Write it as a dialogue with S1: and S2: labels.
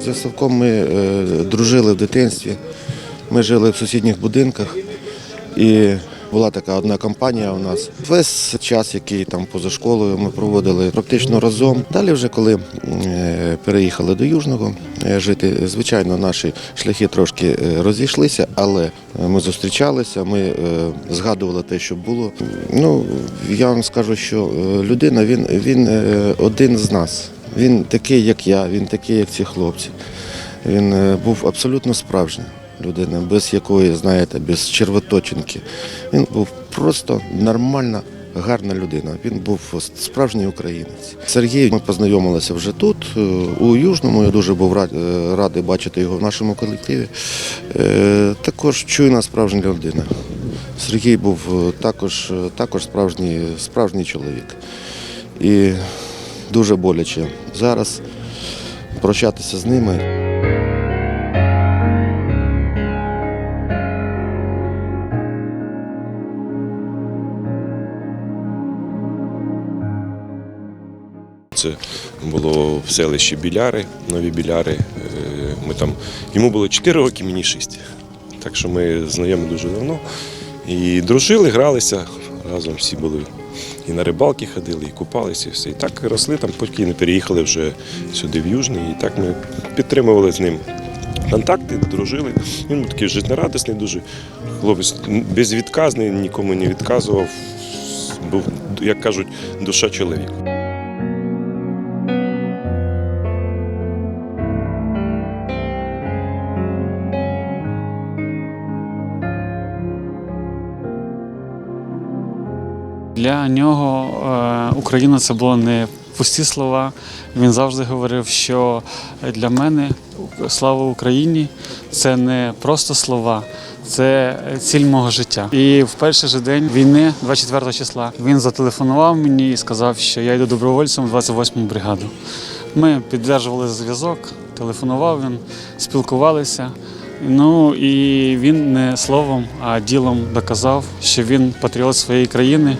S1: З Савком ми е, дружили в дитинстві. Ми жили в сусідніх будинках. І була така одна компанія у нас. Весь час, який там поза школою ми проводили практично разом. Далі, вже коли е, переїхали до Южного е, жити, звичайно, наші шляхи трошки розійшлися, але ми зустрічалися, ми згадували те, що було. Ну, я вам скажу, що людина він, він один з нас. Він такий, як я, він такий, як ці хлопці. Він е, був абсолютно справжній людина, без якої, знаєте, без червоточинки. Він був просто нормальна, гарна людина. Він був справжній українець. Сергій, ми познайомилися вже тут, е, у Южному. Я дуже був е, радий бачити його в нашому колективі. Також чуйна справжня людина. Сергій був також, також справжній, справжній чоловік. І дуже боляче зараз прощатися з ними.
S2: Це було в селищі Біляри, нові Біляри. Е, Ми там, йому було 4 роки, мені 6. Так що ми знайомі дуже давно. І дружили, гралися, разом всі були. І на рибалки ходили, і купалися, і все. І так росли там, поки не переїхали вже сюди в Южний. І так ми підтримували з ним контакти, дружили. Він був такий життєрадісний, дуже хлопець безвідказний, нікому не відказував. Був, як кажуть, душа чоловіка.
S3: Для нього е, Україна це було не пусті слова. Він завжди говорив, що для мене слава Україні це не просто слова, це ціль мого життя. І в перший же день війни, 24 числа, він зателефонував мені і сказав, що я йду добровольцем в 28-му бригаду. Ми підтримували зв'язок, телефонував він, спілкувалися. Ну і він не словом, а ділом доказав, що він патріот своєї країни.